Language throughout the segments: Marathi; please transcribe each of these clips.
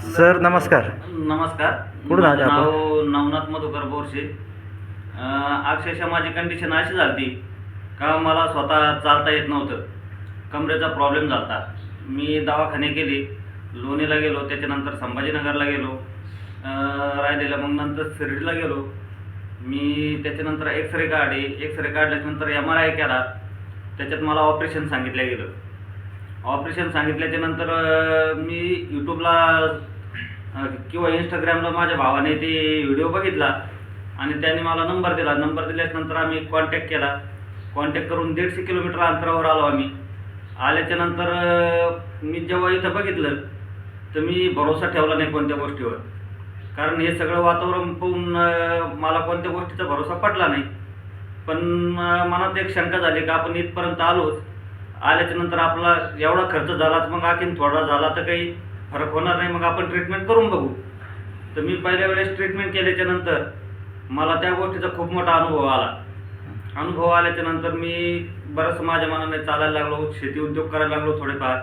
सर नमस्कार. नमस्कार. कुठून आले आपण? नाव नवनाथ मधुकर बोरशे. अं, अक्षरशः माझी कंडिशन अशी झाली का मला स्वतः चालता येत नव्हतं. कमरेचा प्रॉब्लेम झाला मी दवाखाने केले लोणीला गेलो त्याच्यानंतर संभाजीनगरला गेलो अं, राहिलेलं मग नंतर शिर्डीला गेलो. मी त्याच्यानंतर एक्सरे काढले. एक्सरे काढल्याच्यानंतर एम आर आय केला. त्याच्यात मला ऑपरेशन सांगितलं गेलं. ऑपरेशन सांगितल्याच्या नंतर मी यूट्यूबला किंवा इंस्टाग्रामला माझ्या भावाने ते व्हिडिओ बघितला आणि त्याने मला नंबर दिला. नंबर दिल्याच्यानंतर आम्ही कॉन्टॅक्ट केला. कॉन्टॅक्ट करून दीडशे किलोमीटर अंतरावर आलो आम्ही. आल्याच्यानंतर मी जेव्हा इथं बघितलं तर मी भरोसा ठेवला नाही कोणत्या गोष्टीवर. कारण हे सगळं वातावरण पाहून मला कोणत्या गोष्टीचा भरोसा पटला नाही. पण मनात एक शंका झाली का आपण इथपर्यंत आलोच? आल्याच्यानंतर आपला एवढा खर्च झालाच मग आणखीन थोडा झाला तर काही फरक होणार नाही. मग आपण ट्रीटमेंट करून बघू. तर मी पहिल्या वेळेस ट्रीटमेंट केल्याच्यानंतर मला त्या गोष्टीचा खूप मोठा अनुभव आला. अनुभव आल्याच्यानंतर मी बरंचसं माझ्या मनाने चालायला लागलो शेती उद्योग करायला लागलो थोडेफार.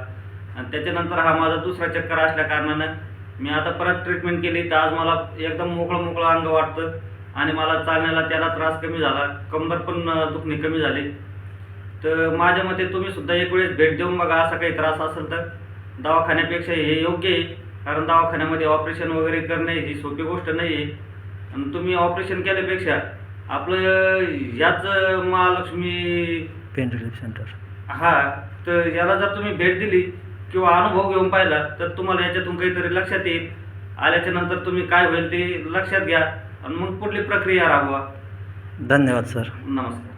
आणि त्याच्यानंतर हा माझा दुसरा चक्कर असल्या कारणानं मी आता परत ट्रीटमेंट केली. तर आज मला एकदम मोकळं मोकळं अंग वाटतं आणि मला चालण्याला त्याला त्रास कमी झाला. कंबर पण दुखणे कमी झाले. तर माझ्या मते तुम्ही सुद्धा एक वेळेस भेट देऊन बघा असा काही त्रास असेल तर. दवाखान्यापेक्षा हे योग्य आहे कारण दवाखान्यामध्ये ऑपरेशन वगैरे करणे ही सोपी गोष्ट नाही आहे. आणि तुम्ही ऑपरेशन केल्यापेक्षा आपलं याच महालक्ष्मी पेन रिलीफ सेंटर हा तर याला जर तुम्ही भेट दिली किंवा अनुभव घेऊन पाहिला तर तुम्हाला याच्यातून काहीतरी लक्षात येईल. आल्याच्यानंतर तुम्ही काय होईल ते लक्षात घ्या आणि मग पुढली प्रक्रिया राबवा. धन्यवाद सर नमस्कार.